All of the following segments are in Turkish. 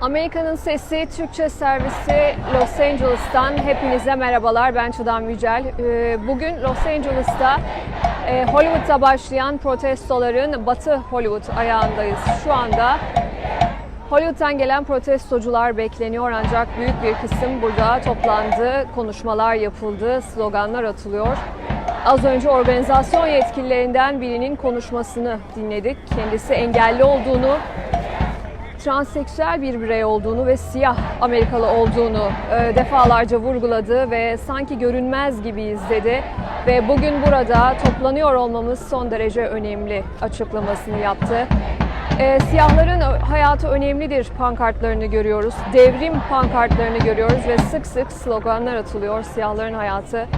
Amerika'nın Sesi Türkçe servisi Los Angeles'tan hepinize merhabalar. Ben Çiğdem Yücel. Ee, Bugün Los Angeles'ta e, Hollywood'da başlayan protestoların Batı Hollywood ayağındayız. Şu anda Hollywood'dan gelen protestocular bekleniyor ancak büyük bir kısım burada toplandı, konuşmalar yapıldı, sloganlar atılıyor. Az önce organizasyon yetkililerinden birinin konuşmasını dinledik. Kendisi engelli olduğunu, transseksüel bir birey olduğunu ve siyah Amerikalı olduğunu e, defalarca vurguladı ve sanki görünmez gibiyiz dedi. Ve bugün burada toplanıyor olmamız son derece önemli açıklamasını yaptı. E, siyahların hayatı önemlidir pankartlarını görüyoruz. Devrim pankartlarını görüyoruz ve sık sık sloganlar atılıyor. Siyahların hayatı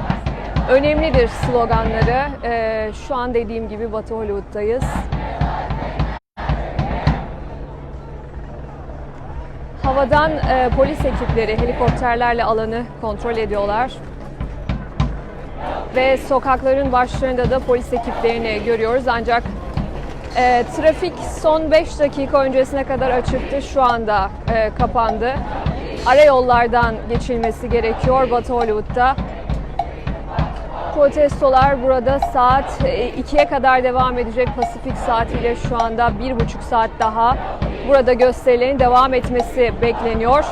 önemlidir sloganları. E, şu an dediğim gibi Batı Hollywood'dayız. Havadan e, polis ekipleri helikopterlerle alanı kontrol ediyorlar. Ve sokakların başlarında da polis ekiplerini görüyoruz. Ancak e, trafik son 5 dakika öncesine kadar açıktı. Şu anda e, kapandı. Ara yollardan geçilmesi gerekiyor Batı Hollywood'da. Protestolar burada saat e, 2'ye kadar devam edecek Pasifik saatiyle şu anda 1,5 saat daha burada gösterilerin devam etmesi bekleniyor.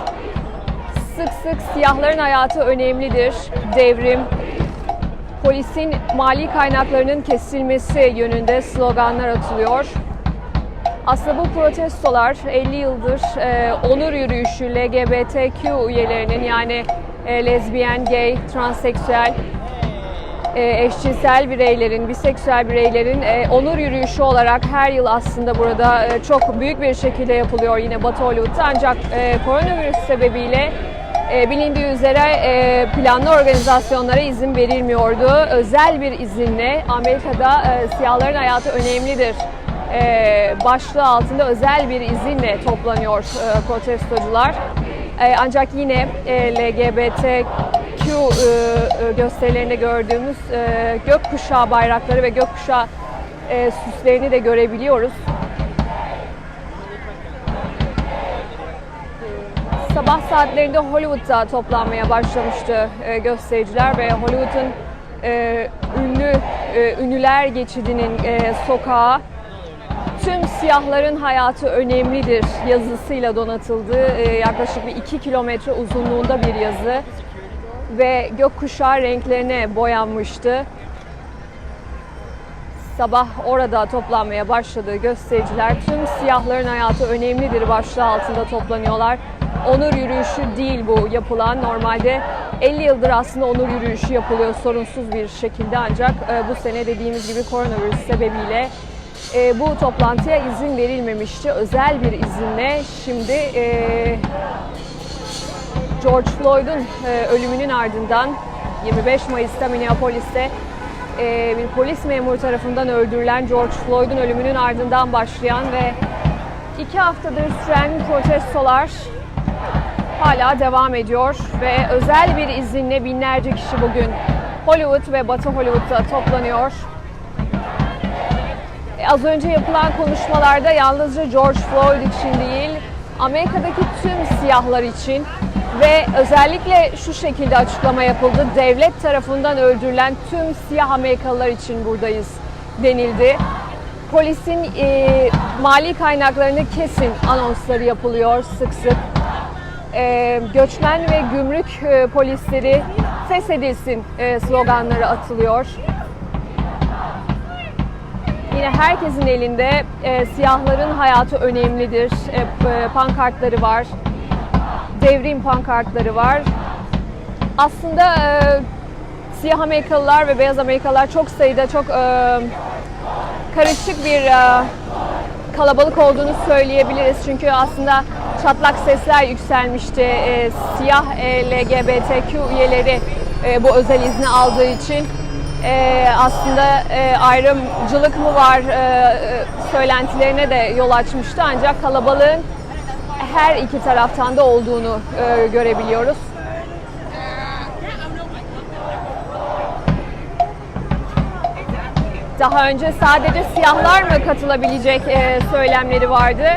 Sık sık siyahların hayatı önemlidir. Devrim, polisin mali kaynaklarının kesilmesi yönünde sloganlar atılıyor. Aslında bu protestolar 50 yıldır e, onur yürüyüşü LGBTQ üyelerinin yani e, lezbiyen, gay, transseksüel, eşcinsel bireylerin, biseksüel bireylerin e, onur yürüyüşü olarak her yıl aslında burada e, çok büyük bir şekilde yapılıyor yine Batı Hollywood'da. Ancak e, koronavirüs sebebiyle e, bilindiği üzere e, planlı organizasyonlara izin verilmiyordu. Özel bir izinle Amerika'da e, siyahların hayatı önemlidir e, başlığı altında özel bir izinle toplanıyor e, protestocular. E, ancak yine e, LGBTQ e, gösterilerinde gördüğümüz e, gökkuşağı bayrakları ve gökkuşağı e, süslerini de görebiliyoruz. Sabah saatlerinde Hollywood'da toplanmaya başlamıştı göstericiler ve Hollywood'un ünlü ünlüler geçidinin sokağı tüm siyahların hayatı önemlidir yazısıyla donatıldı. Yaklaşık bir 2 kilometre uzunluğunda bir yazı ve gökkuşağı renklerine boyanmıştı. Sabah orada toplanmaya başladığı göstericiler tüm siyahların hayatı önemlidir başlığı altında toplanıyorlar. Onur yürüyüşü değil bu yapılan. Normalde 50 yıldır aslında onur yürüyüşü yapılıyor sorunsuz bir şekilde ancak e, bu sene dediğimiz gibi koronavirüs sebebiyle e, bu toplantıya izin verilmemişti. Özel bir izinle şimdi e, George Floyd'un e, ölümünün ardından 25 Mayıs'ta Minneapolis'te e, bir polis memuru tarafından öldürülen George Floyd'un ölümünün ardından başlayan ve iki haftadır süren protestolar hala devam ediyor ve özel bir izinle binlerce kişi bugün Hollywood ve Batı Hollywood'da toplanıyor. E, Az önce yapılan konuşmalarda yalnızca George Floyd için değil, Amerika'daki tüm siyahlar için ve özellikle şu şekilde açıklama yapıldı. Devlet tarafından öldürülen tüm siyah Amerikalılar için buradayız denildi. Polisin e, mali kaynaklarını kesin anonsları yapılıyor sık sık. E, göçmen ve gümrük e, polisleri feshedilsin e, sloganları atılıyor. Yine herkesin elinde e, siyahların hayatı önemlidir. E, e, pankartları var. Devrim pankartları var. Aslında e, siyah Amerikalılar ve beyaz Amerikalılar çok sayıda çok e, karışık bir e, kalabalık olduğunu söyleyebiliriz. Çünkü aslında çatlak sesler yükselmişti. E, siyah e, LGBTQ üyeleri e, bu özel izni aldığı için e, aslında e, ayrımcılık mı var e, e, söylentilerine de yol açmıştı. Ancak kalabalığın her iki taraftan da olduğunu e, görebiliyoruz. Daha önce sadece siyahlar mı katılabilecek e, söylemleri vardı.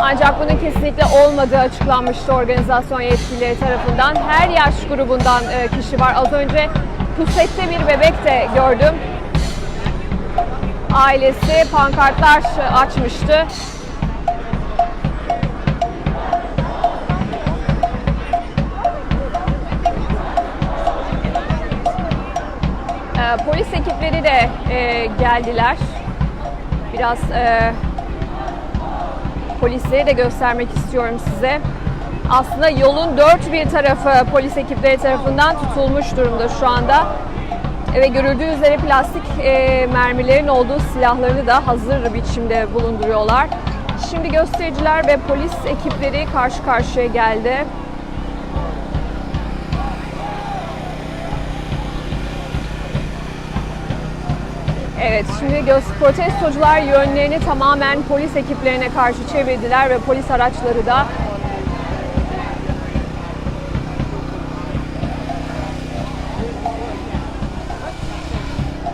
Ancak bunun kesinlikle olmadığı açıklanmıştı organizasyon yetkilileri tarafından. Her yaş grubundan e, kişi var. Az önce pusette bir bebek de gördüm. Ailesi pankartlar açmıştı. Polis ekipleri de e, geldiler. Biraz e, polisleri de göstermek istiyorum size. Aslında yolun dört bir tarafı polis ekipleri tarafından tutulmuş durumda şu anda. Ve görüldüğü üzere plastik e, mermilerin olduğu silahlarını da hazır biçimde bulunduruyorlar. Şimdi göstericiler ve polis ekipleri karşı karşıya geldi. Evet, şimdi protestocular yönlerini tamamen polis ekiplerine karşı çevirdiler ve polis araçları da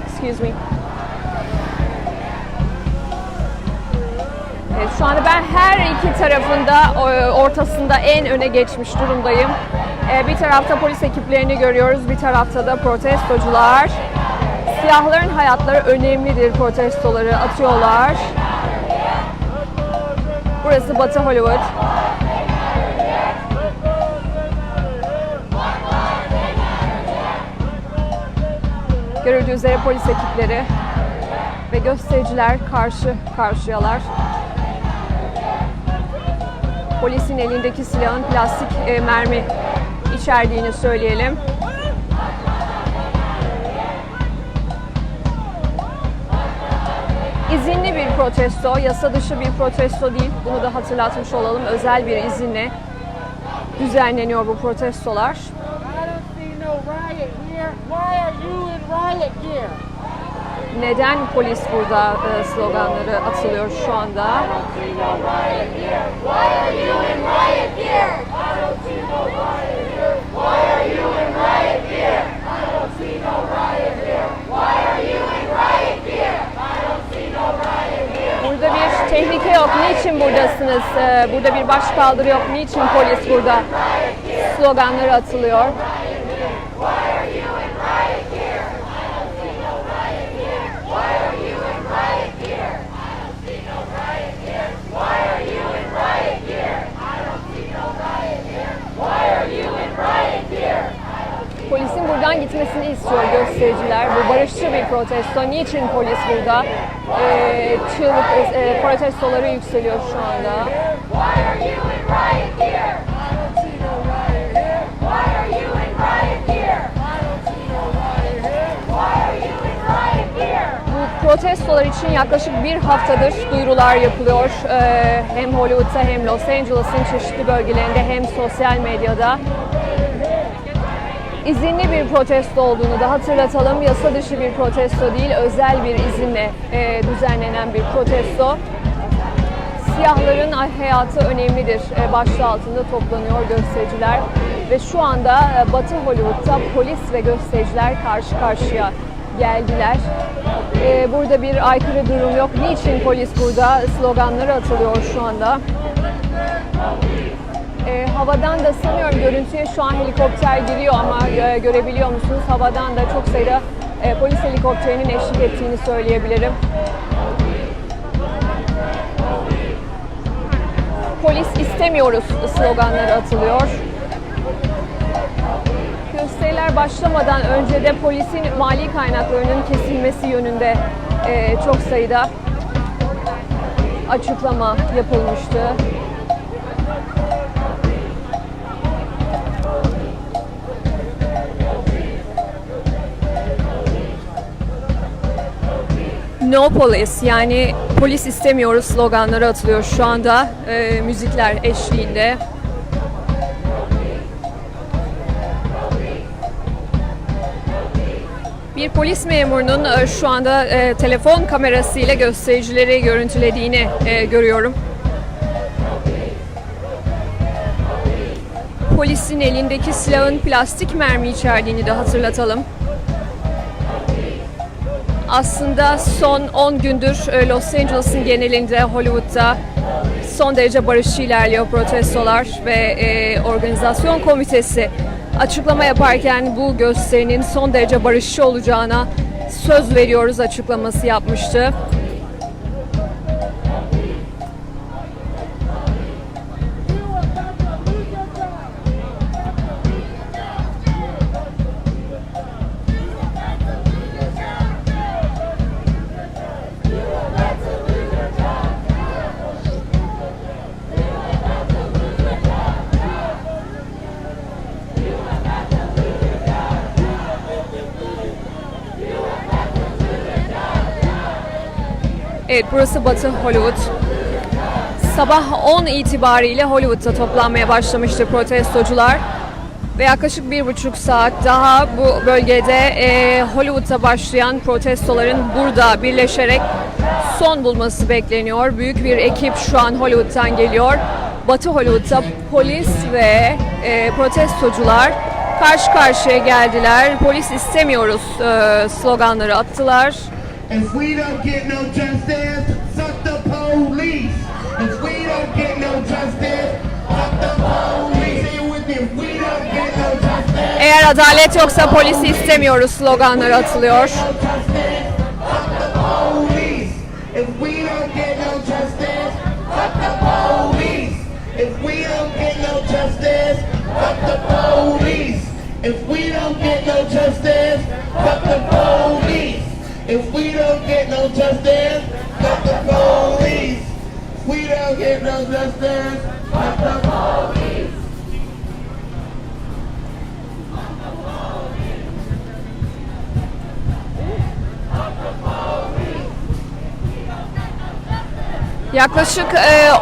Excuse me. Evet, şu anda ben her iki tarafında ortasında en öne geçmiş durumdayım. E, Bir tarafta polis ekiplerini görüyoruz, bir tarafta da protestocular. Siyahların hayatları önemlidir protestoları atıyorlar. Burası Batı Hollywood. Görüldüğü üzere polis ekipleri ve göstericiler karşı karşıyalar. Polisin elindeki silahın plastik e, mermi içerdiğini söyleyelim. İzinli bir protesto, yasa dışı bir protesto değil. Bunu da hatırlatmış olalım. Özel bir izinle düzenleniyor bu protestolar. Neden polis burada e, sloganları atılıyor şu anda? Tehlike yok. Niçin buradasınız? E, Burada bir başkaldırı yok. Niçin polis burada? Sloganları atılıyor. Polisin buradan gitmesini istiyor göstericiler. Bu barışçı bir protesto. Niçin polis burada? Ee, çığlık e, protestoları yükseliyor şu anda. Bu protestolar için yaklaşık bir haftadır duyurular yapılıyor. Ee, hem Hollywood'da hem Los Angeles'ın çeşitli bölgelerinde hem sosyal medyada. İzinli bir protesto olduğunu da hatırlatalım. Yasa dışı bir protesto değil, özel bir izinle e, düzenlenen bir protesto. Siyahların hayatı önemlidir e, başlığı altında toplanıyor göstericiler. Ve şu anda e, Batı Hollywood'da polis ve göstericiler karşı karşıya geldiler. E, burada bir aykırı durum yok. Niçin polis burada? Sloganları atılıyor şu anda. E, havadan da sanıyorum görüntüye şu an helikopter giriyor ama e, görebiliyor musunuz? Havadan da çok sayıda e, polis helikopterinin eşlik ettiğini söyleyebilirim. Polis istemiyoruz sloganları atılıyor. Gösteriler başlamadan önce de polisin mali kaynaklarının kesilmesi yönünde e, çok sayıda açıklama yapılmıştı. No Police yani polis istemiyoruz sloganları atılıyor şu anda e, müzikler eşliğinde. Bir polis memurunun e, şu anda e, telefon kamerasıyla göstericileri görüntülediğini e, görüyorum. Polisin elindeki silahın plastik mermi içerdiğini de hatırlatalım. Aslında son 10 gündür e, Los Angeles'ın genelinde Hollywood'da son derece barışçı ilerliyor protestolar ve e, organizasyon komitesi açıklama yaparken bu gösterinin son derece barışçı olacağına söz veriyoruz açıklaması yapmıştı. Evet burası Batı Hollywood. Sabah 10 itibariyle Hollywood'da toplanmaya başlamıştı protestocular. Ve yaklaşık bir buçuk saat daha bu bölgede e, Hollywood'da başlayan protestoların burada birleşerek son bulması bekleniyor. Büyük bir ekip şu an Hollywood'dan geliyor. Batı Hollywood'da polis ve e, protestocular karşı karşıya geldiler. Polis istemiyoruz e, sloganları attılar. If we don't get no justice, fuck the police. If we don't get no justice, fuck the police. If we don't get no justice, Eğer adalet yoksa polisi istemiyoruz sloganları atılıyor. If we don't get no justice, fuck the police. If we don't get no justice, fuck the police. If we don't get no justice, fuck the police. Yaklaşık e,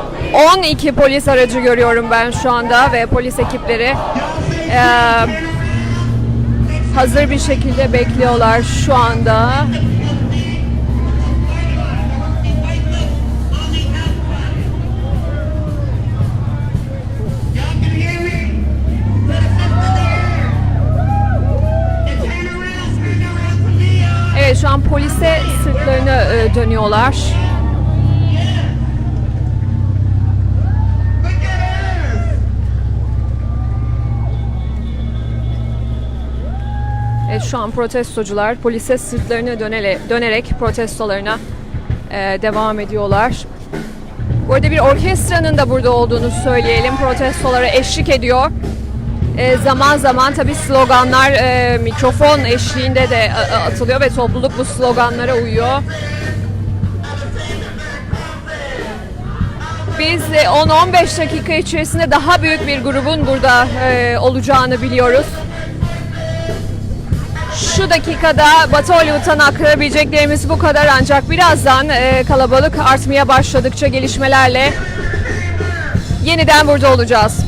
12 polis aracı görüyorum ben şu anda ve polis ekipleri e, hazır bir şekilde bekliyorlar şu anda. Evet şu an polise sırtlarını e, dönüyorlar. Evet, şu an protestocular polise sırtlarını dönele, dönerek protestolarına e, devam ediyorlar. Bu arada bir orkestranın da burada olduğunu söyleyelim. Protestolara eşlik ediyor. E, zaman zaman tabi sloganlar e, mikrofon eşliğinde de e, e, atılıyor ve topluluk bu sloganlara uyuyor. Biz e, 10-15 dakika içerisinde daha büyük bir grubun burada e, olacağını biliyoruz. Şu dakikada Batı Hollywood'dan aktarabileceklerimiz bu kadar ancak birazdan e, kalabalık artmaya başladıkça gelişmelerle yeniden burada olacağız.